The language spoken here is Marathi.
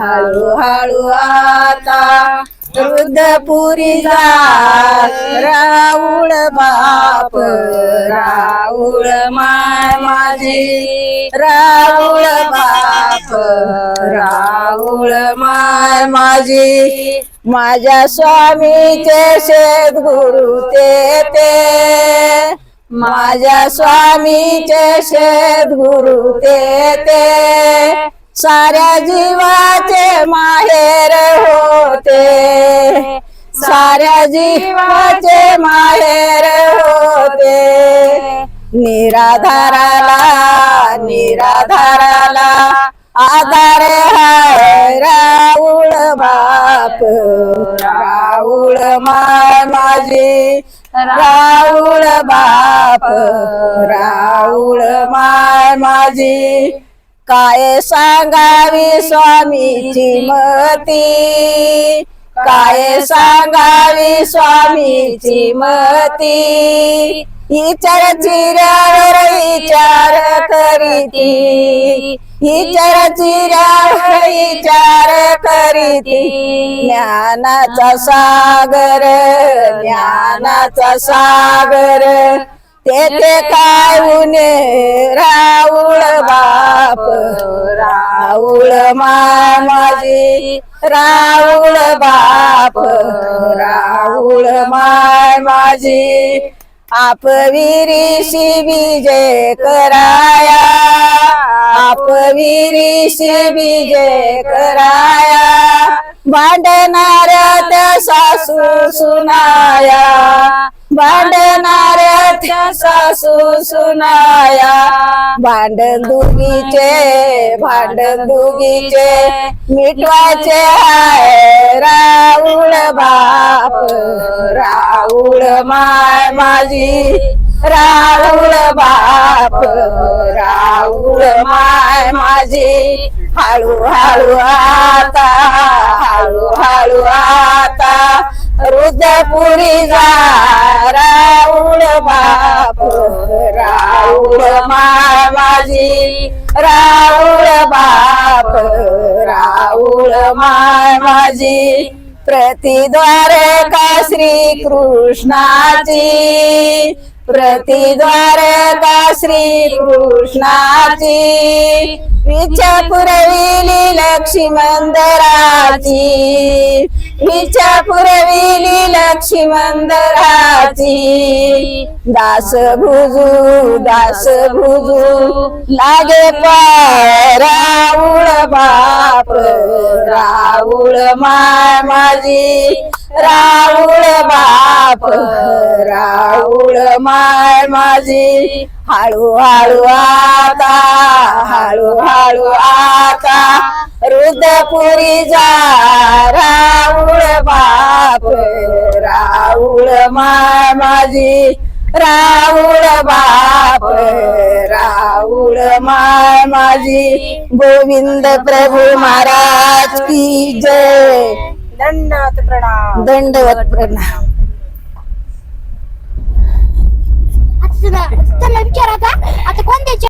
हळूहळू आता वृद्धपुरी जा राऊळ बाप राऊळ माय माझी राऊळ बाप राऊळ माय माझी. माझ्या स्वामीचे सद्गुरु ते ते माझ्या स्वामीचे सद्गुरु ते ते. साऱ्या जीवाचे माहेर होते. साऱ्या जीवाचे माहेर होते. निराधाराला निराधाराला आधार हाय राऊळ बाप. राऊळ माय माझी राऊळ बाप. राऊळ माय माझी काय सांगावी स्वामीची मती? काय सांगावी स्वामीची मती? विचार चिऱ्यावर विचार करीती. विचार चिऱ्यावर विचार करीती. ज्ञानाचा सागर ज्ञानाचा सागर. तेथे काय उने राऊळ बा राऊळ माय राऊळ बाप राऊळ माय माझी आप विरिशी विजय कराया आप विरिशी विजय कराया भांडणाऱ्या त्या सासू सुनाया भांड सासू सुनाया भांडण दुगीचे भांडण दुगीचे मिटवायचे हाय राऊळ बाप. राऊळ माय माझी राऊळ बाप. राऊळ माय माझी हळू हळू आता हळू हळू आता. रुद्रपुरी जा राऊळ बाप राऊळ माय राऊळ बाप राऊळ माय प्रतिद्वारका का श्री कृष्णाची प्रतिद्वारका श्री कृष्णाची विचा पुरविली लक्ष्मी मंदराची. विचा पुरविली लक्ष्मी मंदराची दास भुजू दास भुजू लागे राऊळ बाप राऊळ माय माझी. राऊळ बाप राऊळ माय माझी. हळू हळू आता हळू हळू आता रुद्रपुरी जा राऊळ बाप राऊळ माय माझी राऊळ बाप राऊळ माय माझी गोविंद प्रभू महाराज की जय. दंडवत प्रणाम. दंडवत प्रणाम. विचारा आता. कोणत्या